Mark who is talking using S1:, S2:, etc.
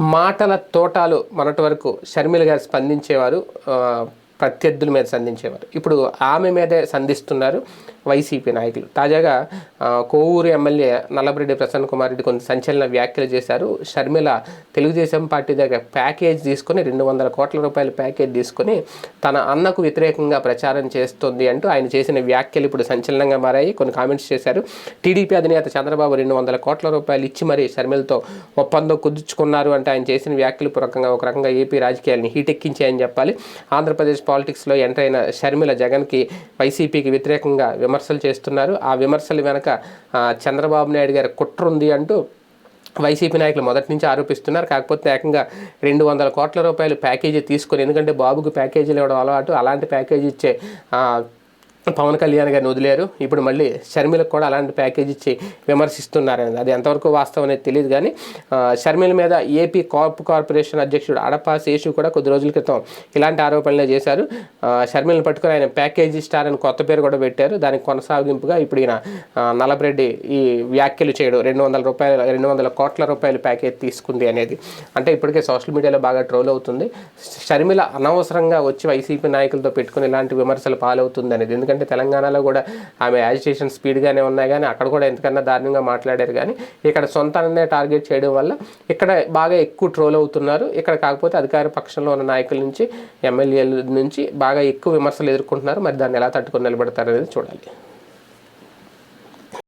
S1: మాటల తోటాలు మొన్నటి వరకు షర్మిల గారు స్పందించేవారు ప్రత్యర్థుల మీద సంధించేవారు. ఇప్పుడు ఆమె మీదే సంధిస్తున్నారు వైసీపీ నాయకులు. తాజాగా కోవూరు ఎమ్మెల్యే నల్లబరెడ్డి ప్రసన్న కుమార్ రెడ్డి కొన్ని సంచలన వ్యాఖ్యలు చేశారు. షర్మిల తెలుగుదేశం పార్టీ దగ్గర ప్యాకేజ్ తీసుకొని రెండు వందల కోట్ల రూపాయల ప్యాకేజ్ తీసుకొని తన అన్నకు వ్యతిరేకంగా ప్రచారం చేస్తుంది అంటూ ఆయన చేసిన వ్యాఖ్యలు ఇప్పుడు సంచలనంగా మారాయి. కొన్ని కామెంట్స్ చేశారు. టీడీపీ అధినేత చంద్రబాబు రెండు వందల కోట్ల రూపాయలు ఇచ్చి మరీ షర్మిలతో ఒప్పందం కుదుర్చుకున్నారు అంటే ఆయన చేసిన వ్యాఖ్యలు పూర్వకంగా ఒక రకంగా ఏపీ రాజకీయాలను హీటెక్కించాయని చెప్పాలి. ఆంధ్రప్రదేశ్ పాలిటిక్స్లో ఎంటర్ అయిన షర్మిల జగన్కి వైసీపీకి వ్యతిరేకంగా విమర్శలు చేస్తున్నారు. ఆ విమర్శలు వెనక చంద్రబాబు నాయుడు గారి కుట్ర ఉంది అంటూ వైసీపీ నాయకులు మొదటి నుంచి ఆరోపిస్తున్నారు. కాకపోతే ఏకంగా రెండు వందల కోట్ల రూపాయలు ప్యాకేజీ తీసుకొని ఎందుకంటే బాబుకు ప్యాకేజీలు ఇవ్వడం అలవాటు అలాంటి ప్యాకేజీ ఇచ్చే పవన్ కళ్యాణ్ గారిని వదిలేరు. ఇప్పుడు మళ్ళీ షర్మిలకు కూడా అలాంటి ప్యాకేజ్ ఇచ్చి విమర్శిస్తున్నారని అది ఎంతవరకు వాస్తవం అనేది తెలియదు కానీ షర్మిల మీద ఏపీ కార్ప్ కార్పొరేషన్ అధ్యక్షుడు అడపా శేషు కూడా కొద్ది రోజుల క్రితం ఇలాంటి ఆరోపణలే చేశారు. షర్మిలను పట్టుకొని ఆయన ప్యాకేజీ స్టార్ అని కొత్త పేరు కూడా పెట్టారు. దానికి కొనసాగింపుగా ఇప్పుడు ఈయన ఆ, ఈ వ్యాఖ్యలు చేయడం రెండు వందల రూపాయలు రెండు వందల కోట్ల రూపాయల ప్యాకేజ్ తీసుకుంది అనేది. అంటే ఇప్పటికే సోషల్ మీడియాలో బాగా ట్రోల్ అవుతుంది. షర్మిల అనవసరంగా వచ్చి వైసీపీ నాయకులతో పెట్టుకుని ఇలాంటి విమర్శలు పాలవుతుంది అనేది. ఎందుకంటే తెలంగాణలో కూడా ఆమె యాజిటేషన్ స్పీడ్గానే ఉన్నాయి కానీ అక్కడ కూడా ఎంతకన్నా దారుణంగా మాట్లాడారు కానీ ఇక్కడ సొంతాన్నే టార్గెట్ చేయడం వల్ల ఇక్కడ బాగా ఎక్కువ ట్రోల్ అవుతున్నారు. ఇక్కడ కాకపోతే అధికార పక్షంలో ఉన్న నాయకుల నుంచి ఎమ్మెల్యేల నుంచి బాగా ఎక్కువ విమర్శలు ఎదుర్కొంటున్నారు. మరి దాన్ని ఎలా తట్టుకొని నిలబెడతారు అనేది చూడాలి.